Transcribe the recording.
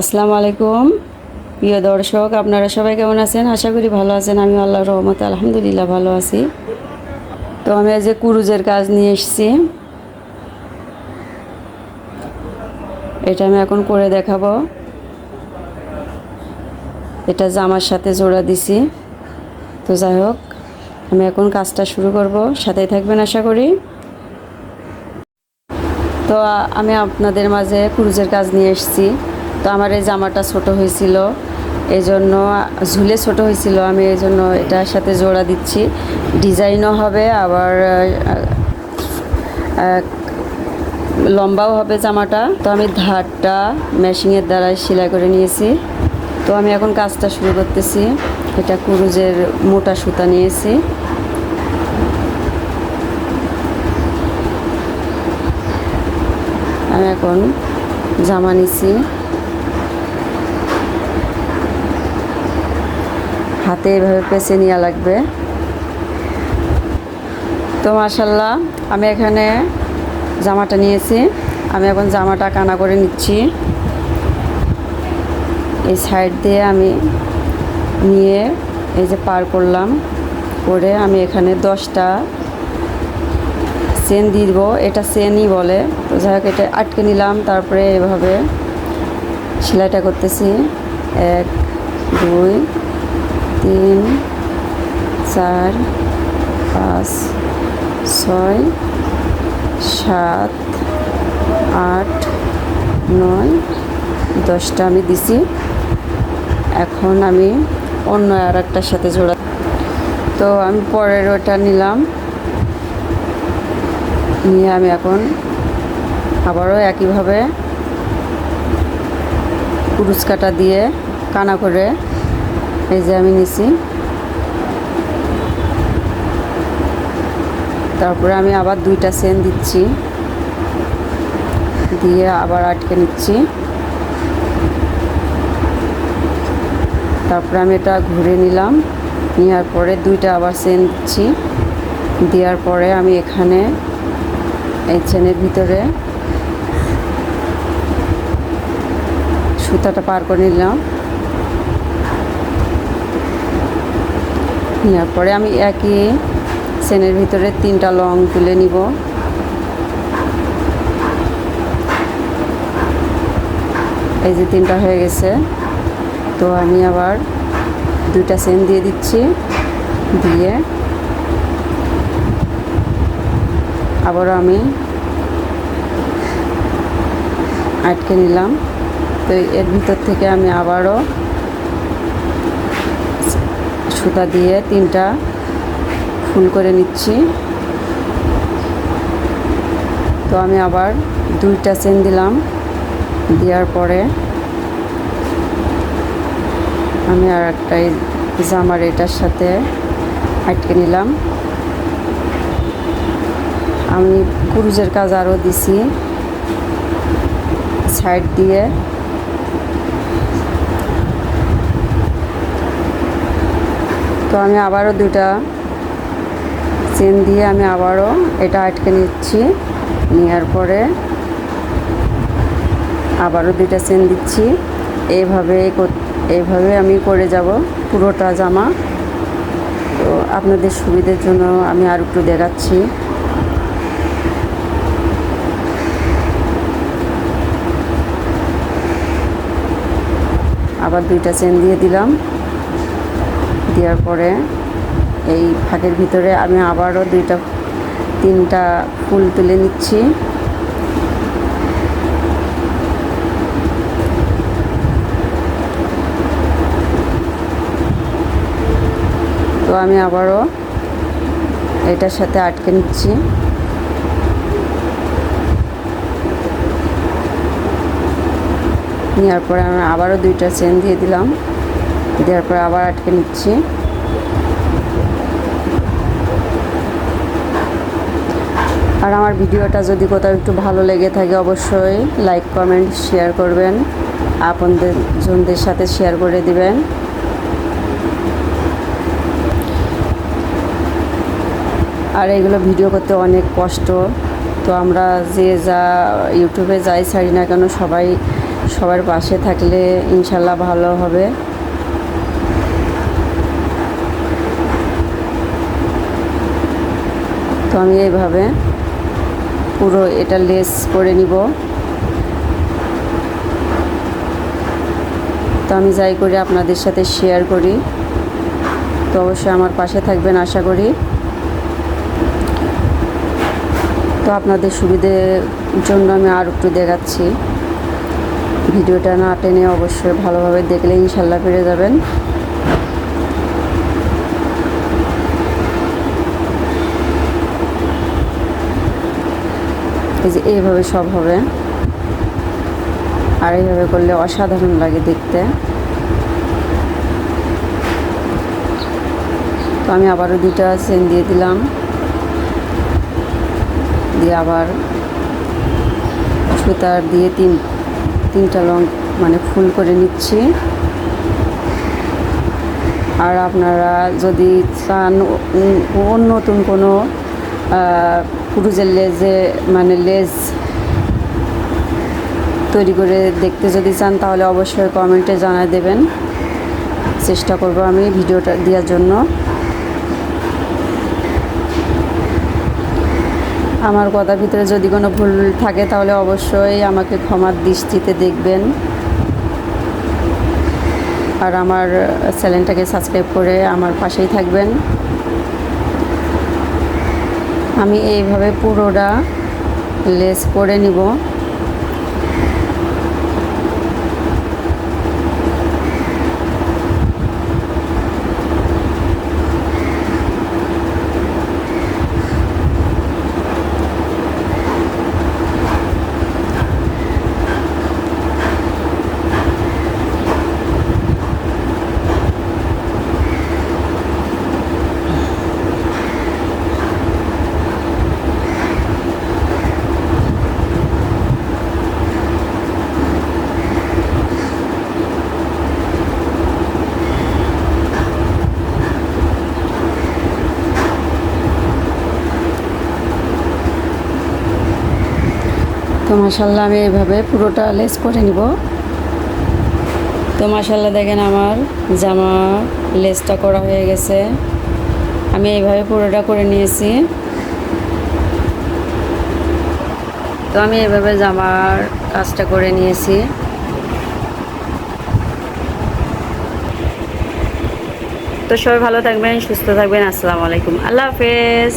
আসসালামু আলাইকুম। প্রিয় দর্শক, আপনারা সবাই কেমন আছেন? আশা করি ভালো আছেন। আমি আল্লাহ রহমতে আলহামদুলিল্লাহ ভালো আছি। তো আমি আজ কুরুজের কাজ নিয়ে এসেছি, এটা আমি এখন করে দেখাবো। এটা জামার সাথে জোড়া দিছি। তো যাই হোক, আমি এখন কাজটা শুরু করব। সাথেই থাকবেন আশা করি। তো আমি আপনাদের মাঝে কুরুজের কাজ নিয়ে এসেছি। তো আমার এই জামাটা ছোট হয়েছিল। এই জন্য ঝুলে ছোট হয়েছিল। আমি এই জন্য এটার সাথে জোড়া দিচ্ছি। ডিজাইনও হবে, আবার লম্বাও হবে জামাটা। তো আমি ধারটা মেশিনের দ্বারা সেলাই করে নিয়েছি। তো আমি এখন কাজটা শুরু করতেছি। এটা কুরুজের মোটা সুতা নিয়েছি। আমি এখন জামা নিছি। হাতে এভাবে পেঁচে নেওয়া লাগবে। তো মার্শাল্লাহ আমি এখানে জামাটা নিয়েছি। আমি এখন জামাটা কানা করে নিচ্ছি। এই সাইড দিয়ে আমি নিয়ে এই যে পার করলাম, করে আমি এখানে দশটা চেন দিয়ে দিব। এটা চেনই বলে। তো যাই হোক, এটা আটকে নিলাম, তারপরে এভাবে সেলাইটা করতেছি। এক, দুই তিন, চার, পাঁচ, ছয়, সাত, আট, নয়, দশটা আমি দিছি। এখন আমি অন্য আর একটার সাথে জোড়া। তো আমি পরের ওটা নিলাম। নিয়ে আমি এখন আবারও একইভাবে কুরুচ কাটা দিয়ে কানা করে এই যে আমি নিছি। তারপরে আমি আবার দুইটা চেন দিচ্ছি। দিয়ে আবার আটকে নিচ্ছি। তারপরে আমি এটা ঘুরে নিলাম। নেওয়ার পরে দুইটা আবার চেন দিচ্ছি। দেওয়ার পরে আমি এখানে এই চেনের ভিতরে সুতাটা পার করে নিলাম। নেওয়ার পরে আমি একই চেনের ভিতরে তিনটা লং তুলে নিব। এই যে তিনটা হয়ে গেছে। তো আমি আবার দুইটা সেন দিয়ে দিচ্ছি, দিয়ে আবারও আমি আটকে নিলাম। তো এর ভিতর থেকে আমি আবারও সুতা দিয়ে তিনটা ফুল করে নিচ্ছি। তো আমি আবার দুইটা চেন দিলাম। দেওয়ার পরে আমি আর একটা এই জামার এটার সাথে আটকে নিলাম। আমি কুরুজের কাজ আরও দিছি। সাইড দিয়ে তো আমি আবারও দুটা চেন দিয়ে আমি আবারও এটা আটকে নিচ্ছি। নেওয়ার পরে আবারও দুইটা চেন দিচ্ছি। এইভাবে কর- এইভাবে আমি করে যাব পুরোটা জামা। তো আপনাদের সুবিধের জন্য আমি আর একটু দেখাচ্ছি। আবার দুইটা চেন দিয়ে দিলাম। দেওয়ার পরে এই ফাঁকের ভিতরে আমি আবারও দুইটা, তিনটা ফুল তুলে নিচ্ছি। তো আমি আবারও এটার সাথে আটকে নিচ্ছি। নেওয়ার পরে আমি আবারও দুইটা চেন দিয়ে দিলাম। দেওয়ার পরে আবার আটকে নিচ্ছি। আর আমার ভিডিওটা যদি কোথাও একটু ভালো লেগে থাকে অবশ্যই লাইক, কমেন্ট, শেয়ার করবেন। আপনাদের জনদের সাথে শেয়ার করে দিবেন। আর এগুলো ভিডিও করতে অনেক কষ্ট। তো আমরা যে যা ইউটিউবে যাই ছাড়ি না কেন সবাই সবার পাশে থাকলে ইনশাল্লাহ ভালো হবে। তো আমি এইভাবে পুরো এটা লেস করে নিব। তো আমি যাই করি আপনাদের সাথে শেয়ার করি। তো অবশ্যই আমার পাশে থাকবেন আশা করি। তো আপনাদের সুবিধের জন্য আমি আর একটু দেখাচ্ছি। ভিডিওটা না টেনে অবশ্যই ভালোভাবে দেখলে ইনশাল্লাহ পেরে যাবেন। এই যে এইভাবে সব হবে। আর এইভাবে করলে অসাধারণ লাগে দেখতে। তো আমি আবারও দুটা চেন দিয়ে দিলাম। দিয়ে আবার সুতার দিয়ে তিন, তিনটা লং মানে ফুল করে নিচ্ছি। আর আপনারা যদি চান অন্য নতুন কোনো পুরুজের লেজে মানে লেজ তৈরি করে দেখতে যদি চান, তাহলে অবশ্যই কমেন্টে জানাই দেবেন। চেষ্টা করব আমি ভিডিওটা দেওয়ার জন্য। আমার কথার ভিতরে যদি কোনো ভুল থাকে, তাহলে অবশ্যই আমাকে ক্ষমার দৃষ্টিতে দেখবেন। আর আমার চ্যানেলটাকে সাবস্ক্রাইব করে আমার পাশেই থাকবেন। আমি এইভাবে পুরোটা লেস করে নিব। তো মাসাল্লাহ আমি এইভাবে পুরোটা লেস করে নিব। তো মাসাল্লাহ দেখেন আমার জামা লেসটা করা হয়ে গেছে। আমি এইভাবে পুরোটা করে নিয়েছি। তো আমি এভাবে জামার কাজটা করে নিয়েছি। তো সবাই ভালো থাকবেন, সুস্থ থাকবেন। আসসালামু আলাইকুম। আল্লাহ হাফেজ।